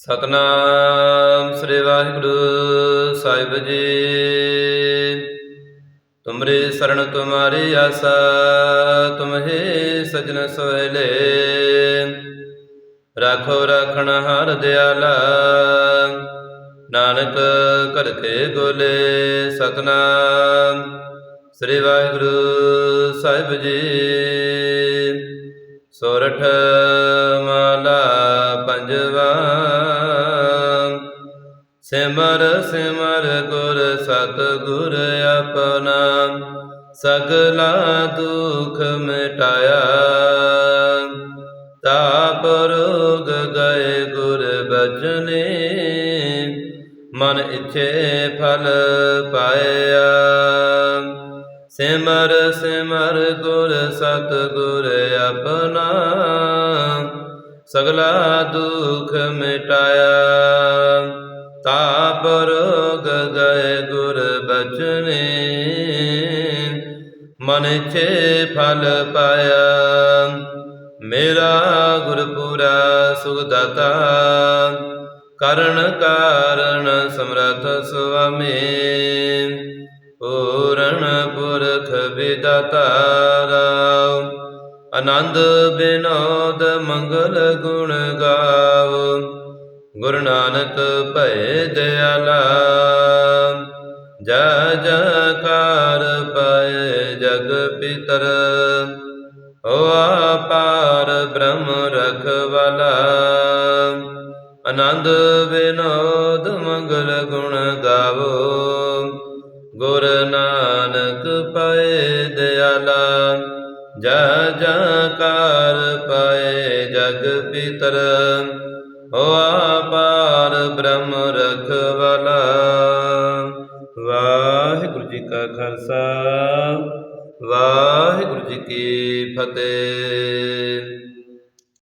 ਸਤਨਾਮ ਸ੍ਰੀ ਵਾਹਿਗੁਰੂ ਸਾਹਿਬ ਜੀ। ਤੁਮਰੇ ਸਰਣ ਤੁਮਾਰੀ ਆਸਾ, ਤੁਮਹੇ ਸਜਣ ਸੋਇਲੇ ਰਾਖੋ ਰਾਖਣ ਹਰ ਦਿਆਲਾ, ਨਾਨਕ ਕਰਕੇ ਗੋਲੇ। ਸਤਨਾਮ ਸ੍ਰੀ ਵਾਹਿਗੁਰੂ ਸਾਹਿਬ ਜੀ। ਸੋਰਠ ਮਾਲਾ ਪੰਜਵਾ ਸਿਮਰ ਸਿਮਰ ਗੁਰ ਸਤ ਗੁਰ ਆਪਣਾ, ਸਗਲਾ ਦੁਖ ਮਿਟਾਇਆ। ਤਾਪ ਰੋਗ ਗਏ ਗੁਰ ਬਚਨੇ, ਮਨ ਇਛੇ ਫਲ ਪਾਇਆ। ਸਿਮਰ ਸਿਮਰ ਗੁਰ ਸਤ ਗੁਰ ਆਪਣਾ, ਸਗਲਾ ਦੁਖ ਮਿਟਾਇਆ। ਤਾਪ ਰੋਗ ਗਏ ਗੁਰ ਬਚਨੇ, ਮਨ ਛੇ ਫਲ ਪਾਇਆ। ਮੇਰਾ ਗੁਰਪੁਰਾ ਸੁਖ ਦਾਤਾ ਕਰਨ ਕਾਰਣ ਸਮਰਥ ਸੁਆਮੀ। ਪੂਰਨ ਪੁਰਖ ਵਿਦਾਤਾ ਆਨੰਦ ਬਿਨੋਦ ਮੰਗਲ ਗੁਣ ਗਾਵ ਗੁਰੂ ਨਾਨਕ ਭਏ ਦਇਆਲਾ ਜੈ ਜਕਾਰ ਪਾਏ ਜਗ ਪਿਤਰ। ਓ ਆਪਾਰ ਬ੍ਰਹਮ ਰਖਵਾਲਾ। ਆਨੰਦ ਵਿਨੋਦ ਮੰਗਲ ਗੁਣ ਗਾਵੋ। ਗੁਰ ਨਾਨਕ ਪਏ ਦਿਆਲਾ। ਜੈ ਜੈਕਾਰ ਪਾਏ ਜਗ ਪਿਤਰ। ਹੋ ਆਪਾਰ ਬ੍ਰਹਮ ਰਖਵਾਲਾ। ਵਾਹਿਗੁਰੂ ਜੀ ਕਾ ਖਾਲਸਾ ਵਾਹਿਗੁਰੂ ਜੀ ਕੀ ਫਤਿਹ।